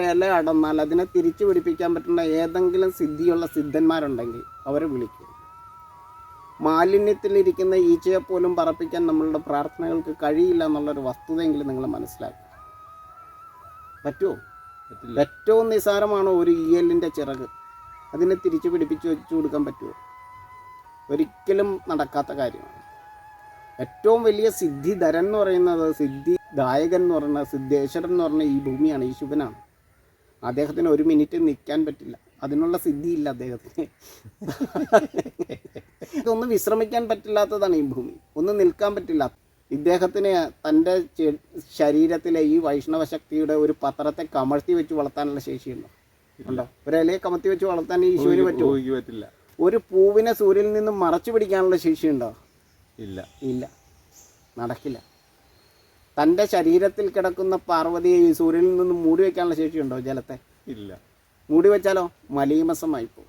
ഇല അടന്നാൽ അതിനെ തിരിച്ചു പിടിപ്പിക്കാൻ പറ്റുന്ന ഏതെങ്കിലും സിദ്ധിയുള്ള സിദ്ധന്മാരുണ്ടെങ്കിൽ അവരെ വിളിക്കും. മാലിന്യത്തിലിരിക്കുന്ന ഈച്ചയെ പോലും പറപ്പിക്കാൻ നമ്മളുടെ പ്രാർത്ഥനകൾക്ക് കഴിയില്ല എന്നുള്ളൊരു വസ്തുതയെങ്കിലും നിങ്ങൾ മനസ്സിലാക്കുക പറ്റുമോ ഏറ്റവും നിസാരമാണ് ഒരു ഇയലിന്റെ ചിറക്? അതിനെ തിരിച്ചു പിടിപ്പിച്ച് വെച്ചു കൊടുക്കാൻ പറ്റുമോ ഒരിക്കലും നടക്കാത്ത കാര്യമാണ്. ഏറ്റവും വലിയ സിദ്ധിധരൻ എന്ന് പറയുന്നത് സിദ്ധി ദായകൻ എന്ന് പറയുന്ന സിദ്ധേശ്വരൻ എന്ന് പറഞ്ഞ ഈ ഭൂമിയാണ് ഈ ശിവനാണ് അദ്ദേഹത്തിന് ഒരു മിനിറ്റ് നിൽക്കാൻ പറ്റില്ല. അതിനുള്ള സിദ്ധിയില്ല അദ്ദേഹത്തിന്. ഒന്ന് വിശ്രമിക്കാൻ പറ്റില്ലാത്തതാണ് ഈ ഭൂമി. ഒന്ന് നിൽക്കാൻ പറ്റില്ല. ഇദ്ദേഹത്തിന് തന്റെ ശരീരത്തിലെ ഈ വൈഷ്ണവ ശക്തിയുടെ ഒരു പത്രത്തെ കമഴ്ത്തി വെച്ച് വളർത്താനുള്ള ശേഷിയുണ്ടോ? ഉണ്ടോ? ഒരു ഇലയെ കമഴ്ത്തി വെച്ച് വളർത്താൻ ഈ ഈശോന് പറ്റുമോ? പറ്റില്ല. ഒരു പൂവിനെ സൂര്യനിൽ നിന്ന് മറച്ചു പിടിക്കാനുള്ള ശേഷിയുണ്ടോ? ഇല്ല. ഇല്ല. നടക്കില്ല. തന്റെ ശരീരത്തിൽ കിടക്കുന്ന പാർവതിയെ ഈ സൂര്യനിൽ നിന്നും മൂടി വയ്ക്കാനുള്ള ശേഷിയുണ്ടോ ജലത്തെ? ഇല്ല. മൂടി വെച്ചാലോ? മലീമസമായി പോകും